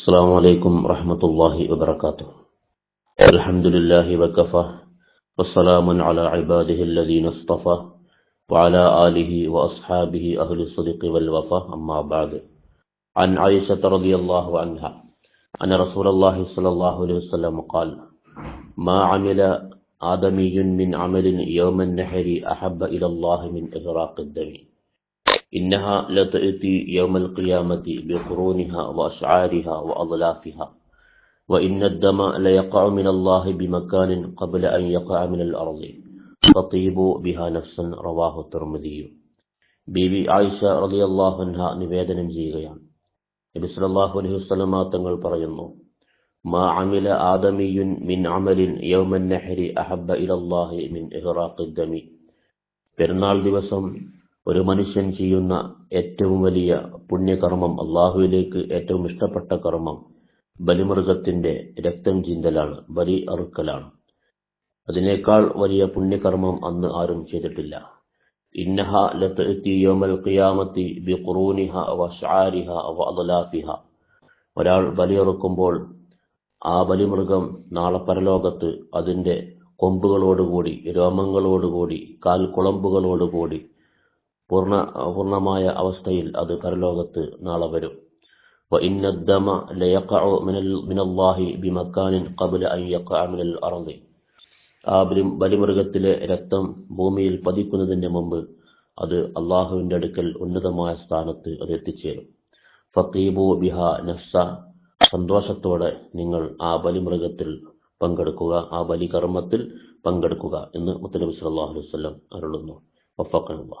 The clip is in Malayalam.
السلام عليكم ورحمة الله وبركاته. الحمد لله وكفى والسلام على عباده الذين اصطفى وعلى آله وأصحابه أهل الصدق والوفاء أما بعد. عن عائشة رضي الله عنها أن رسول الله صلى الله عليه وسلم قال ما عمل آدمي من عمل يوم النحر أحب إلى الله من إغراق الدم إنها لتأتي يوم القيامة بقرونها وأشعارها وأضلافها وإن الدم ليقع من الله بمكان قبل أن يقع من الأرض تطيب بها نفسا رواه الترمذي ബീബി ആയിഷ റളിയല്ലാഹു അൻഹ നിവേദനം ചെയ്യുകയാണ് നബി സല്ലല്ലാഹു അലൈഹി വസല്ലമ തങ്ങൾ പറയുന്നു മാ അമില ആദമിയുൻ മിൻ അമലിൻ യൗമൻ നഹരി അഹബ്ബ ഇലല്ലാഹി മിൻ ഇഹ്റാഖി ദമി പെരുന്നാൾ ദിവസം ഒരു മനുഷ്യൻ ചെയ്യുന്ന ഏറ്റവും വലിയ പുണ്യകർമ്മം അള്ളാഹുവിലേക്ക് ഏറ്റവും ഇഷ്ടപ്പെട്ട കർമ്മം ബലിമൃഗത്തിന്റെ രക്തം ചിന്തലാണ് ബലി അറുക്കലാണ്. അതിനേക്കാൾ വലിയ പുണ്യകർമ്മം അന്ന് ആരും ചെയ്തിട്ടില്ല. ഇന്നഹ ലതഅതി യൗമൽ ഖിയാമത്തി ബിഖുറൂനിഹ വ വഅദ്ലാഫിഹ ഒരാൾ ബലിയറുക്കുമ്പോൾ ആ ബലിമൃഗം നാളെ പരലോകത്ത് അതിന്റെ കൊമ്പുകളോടുകൂടി രോമങ്ങളോടുകൂടി കാൽ കുളമ്പുകളോടുകൂടി പൂർണ പൂർണ്ണമായ അവസ്ഥയിൽ അത് പരലോകത്ത് നാളെ വരും وإن الدم ليقع من من الله بمكان قبل أن يقع من الأرض ആ ബലിമൃഗത്തിലെ രക്തം ഭൂമിയിൽ പതിക്കുന്നതിന് മുമ്പ് അത് അള്ളാഹുവിന്റെ അടുക്കൽ ഉന്നതമായ സ്ഥാനത്ത് അത് എത്തിച്ചേരും ഫീബു ബിഹ നഫ്സ സന്തോഷത്തോടെ നിങ്ങൾ ആ ബലിമൃഗത്തിൽ പങ്കെടുക്കുക ആ ബലികർമ്മത്തിൽ പങ്കെടുക്കുക എന്ന് മുത്തനബി സല്ലല്ലാഹു അലൈഹി വസല്ലം അരുളുന്നു വഫഖനുള്ള